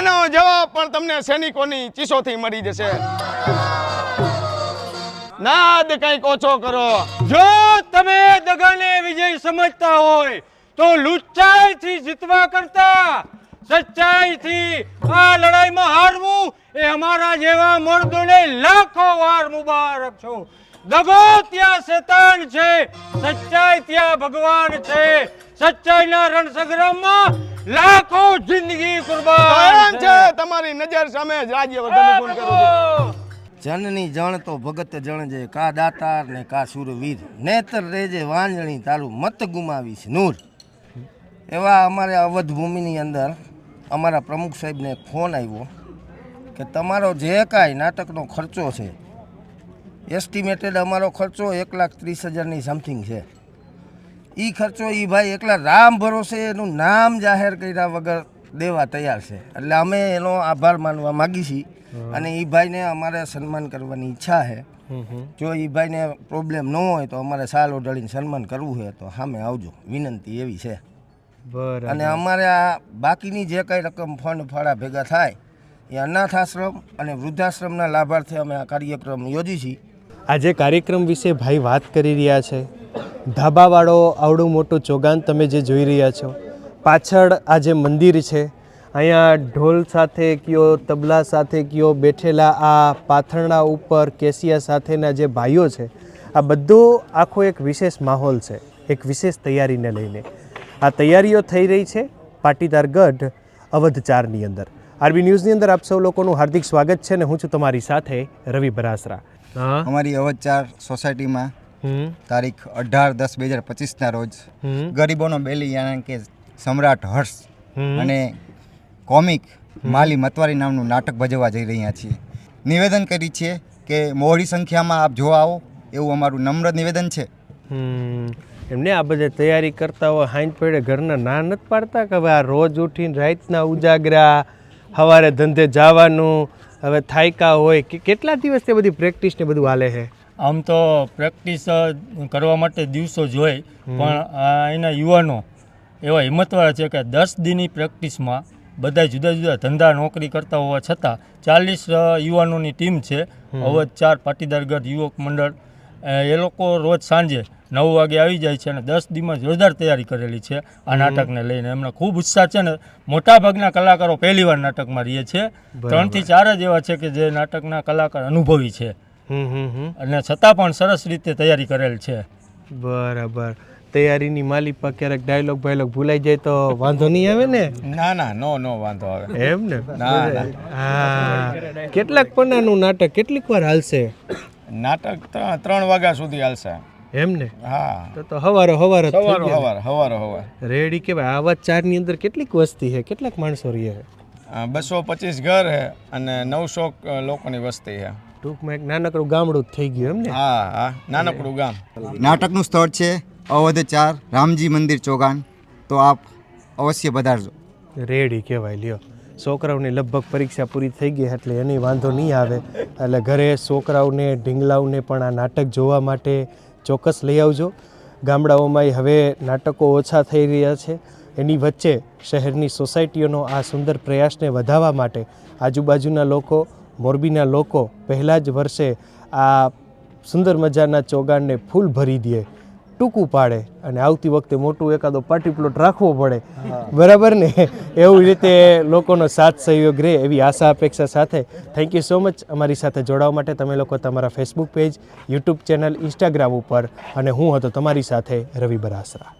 એનો જવાબ પણ તમને સૈનિકોની ચીસોથી મળી જશે. નાદ કંઈક ઓછો કરો. જો તમે દગાને વિજય સમજતા હોય, તો લુચ્ચાઈથી જીતવા કરતા, સચ્ચાઈથી આ લડાઈમાં હારવું એ અમારા જેવા મર્દોને લાખો વાર મુબારક છું. દગો ત્યાં શેતાન છે સચ્ચાઈ ત્યાં ભગવાન છે. સચ્ચાઈના રણસંગ્રામમાં લાખો જિંદગી કુરબાન છે. તમારી નજર સામે જ રાજ્યવર્ધન ગુણ કરું છું. જનની જણ તો ભગત જણ જે કા દાતાર ને કા સુરવીર. નેતર રેજે વાંજણી તારું મત ગુમાવીશ નૂર. એવા અમારે અવધ ભૂમિની અંદર અમારા પ્રમુખ સાહેબને ફોન આવ્યો કે તમારો જે કાંઈ નાટકનો ખર્ચો છે એસ્ટિમેટેડ અમારો ખર્ચો એક લાખ ત્રીસ હજારની સમથિંગ છે. એ ખર્ચો એ ભાઈ એકલા રામ ભરોસે એનું નામ જાહેર કર્યા વગર દેવા તૈયાર છે. એટલે અમે એનો આભાર માનવા માગી છીએ. અને એ ભાઈને અમારે સન્માન કરવાની ઈચ્છા છે. જો એ ભાઈને પ્રોબ્લેમ ન હોય તો અમારે સાલ ઓઢાડીને સન્માન કરવું હોય તો સામે આવજો. વિનંતી એવી છે. અને અમારે આ બાકીની જે કંઈ રકમ ફંડ ફાળા ભેગા થાય એ અનાથ આશ્રમ અને વૃદ્ધાશ્રમના લાભાર્થે અમે આ કાર્યક્રમ યોજી છીએ. આજે કાર્યક્રમ વિશે ભાઈ વાત કરી રહ્યા છે. ધાબાવાળો આવડું મોટું ચોગાન તમે જે જોઈ રહ્યા છો. પાછળ આ જે મંદિર છે, અહીંયા ઢોલ સાથે કયો, તબલા સાથે કયો, બેઠેલા આ પાથરણા ઉપર કેસિયા સાથેના જે ભાઈઓ છે, આ બધો આખો એક વિશેષ માહોલ છે, એક વિશેષ તૈયારીને લઈને. આ તૈયારીઓ થઈ રહી છે પાટીદાર ગઢ અવધ ચારની અંદર. આરબી ન્યૂઝની અંદર આપ સૌ લોકોનું હાર્દિક સ્વાગત છે ને હું છું તમારી સાથે રવિ બરાસરા. અમારી અવચાર સોસાયટીમાં તારીખ અઢાર દસ બે હજાર પચીસના રોજ ગરીબોનો બેલી યાની કે સમ્રાટ હર્ષ અને કોમિક માલી મતવારી નામનું નાટક ભજવવા જઈ રહ્યા છીએ. નિવેદન કરી છીએ કે મોડી સંખ્યામાં આપ જોવા આવો એવું અમારું નમ્ર નિવેદન છે. એમને આ બધે તૈયારી કરતા હોય હાઈન પેડે ઘરના ના નથી પાડતા કે હવે આ રોજ ઉઠીને રાતના ઉજાગરા સવારે ધંધે જવાનું હવે થાયકા હોય કે કેટલા દિવસ તે બધી પ્રેક્ટિસ ને બધું હાલે છે? આમ તો પ્રેક્ટિસ કરવા માટે દિવસો જોઈ પણ એના યુવાનો એવા હિંમતવાળા છે કે દસ દિનની પ્રેક્ટિસમાં બધા જુદા જુદા ધંધા નોકરી કરતા હોવા છતાં ચાલીસ યુવાનોની ટીમ છે. અવધ ચાર પાટીદાર ગઢ યુવક મંડળ. એ લોકો રોજ સાંજે નવ વાગે આવી જાય છે અને દસ દીમાં જોરદાર તૈયારી કરેલી છે આ નાટકને લઈને. એમને ખૂબ ઉત્સાહ છે ને મોટાભાગના કલાકારો પહેલીવાર નાટકમાં રહીએ છે. ત્રણથી ચાર જ એવા છે કે જે નાટકના કલાકાર અનુભવી છે. હમ હમ હમ. અને છતાં પણ સરસ રીતે તૈયારી કરેલ છે. બરાબર. તૈયારીની માલી પર ક્યારેક ડાયલોગ બાયલોગ ભૂલાઈ જાય તો વાંધો નહીં આવે ને? ના ના નો નો વાંધો આવે. એમ ને. હા. કેટલાક પન્નાનું નાટક કેટલીક વાર હાલશે? નાટક ત્રણ ત્રણ વાગ્યા સુધી હાલશે. એમ ને? હા. તો તો હવારો હવારો હવારો ગયા. હવાર હવારો હવાર. રેડી કેવાય આવા ચારની અંદર કેટલીક વસ્તી છે? કેટલાક માણસો રહે છે? બસો પચીસ ઘર છે અને નવસો લોકોની વસ્તી છે. ટૂંકમાં એક નાનકડું ગામડું જ થઈ ગયું એમ ને? હા હા. નાનકડું ગામ. નાટકનું સ્થળ છે અવધ ચાર રામજી મંદિર ચોગાન. તો આપ અવશ્ય પધારજો. રેડી કહેવાય લ્યો. છોકરાઓની લગભગ પરીક્ષા પૂરી થઈ ગઈ એટલે એની વાંધો નહીં આવે. એટલે ઘરે છોકરાઓને ઢીંગલાઓને પણ આ નાટક જોવા માટે ચોક્કસ લઈ આવજો. ગામડાઓમાં હવે નાટકો ઓછા થઈ રહ્યા છે. એની વચ્ચે શહેરની સોસાયટીઓનો આ સુંદર પ્રયાસને વધારવા માટે આજુબાજુના લોકો, મોરબીના લોકો પહેલાં જ વર્ષે આ સુંદર મજાના ચોગાનને ફૂલ ભરી દે. ટૂંકું પાડે અને આવતી વખતે મોટું એકાદો પાર્ટી પ્લોટ રાખવો પડે. બરાબર ને? એવું રીતે લોકોનો સાથ સહયોગ રહે એવી આશા અપેક્ષા સાથે. થેન્ક યુ સો મચ અમારી સાથે જોડાવા માટે. તમે લોકો તમારા Facebook page YouTube channel Instagram ઉપર. અને હું હતો તમારી સાથે રવિ બરાસરા.